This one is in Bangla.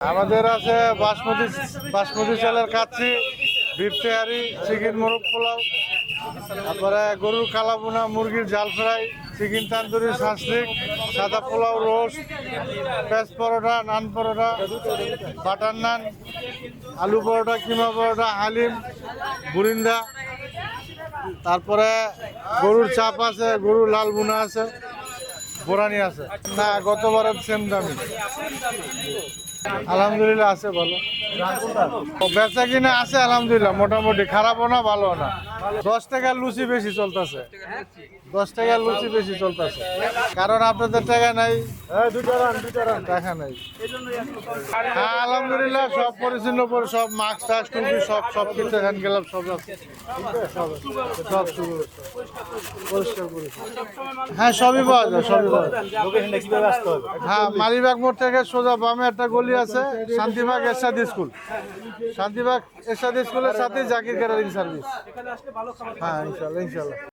আমাদের আছে বাসমতি বাসমতি চালের কাচ্ছি বিফ তেহারি চিকেন মোরগ পোলাও, তারপরে গরুর কালাবুনা মুরগির জাল ফ্রাই, চিকেন তান্দুরি, শাসলিক, সাদা পোলাও, রোস্ট, পেঁয়াজ পরোটা, নান পরোটা, বাটার নান, আলু পরোটা, কিমা পরোটা, হালিম, বুরিন্দা, তারপরে গরুর চাপ আছে, গরুর লাল বুনা আছে, বোরানি আছে। না, গতবারের সেম দামি। আলহামদুলিল্লাহ আছে ভালো। বেচা কিনা আছে আলহামদুলিল্লাহ। মোটামুটি খারাপও না ভালো না। দশ টাকার লুচি বেশি চলতেছে। দশ টাকার লুচি বেশি চলতেছে। কারণ আপনাদের টাকা নাই। টাকা নাই। হ্যাঁ আলহামদুলিল্লাহ সব পরিচ্ছন্ন করে সব মাস্ক টাস্ক টুপি সব সব কিছু হ্যান্ড গ্লাভ সব সব। পরিষ্কার হ্যাঁ সবই পাওয়া যায় সবই পাওয়া যায়। হ্যাঁ মালিবাগ মোড় থেকে সোজা বামে একটা গলি আছে শান্তিবাগ এরশাদ স্কুল। শান্তিবাগ এরশাদ স্কুলের সাথে জাকির ক্যাটারিং সার্ভিস হ্যাঁ ইনশাল্লাহ ইনশাল্লাহ।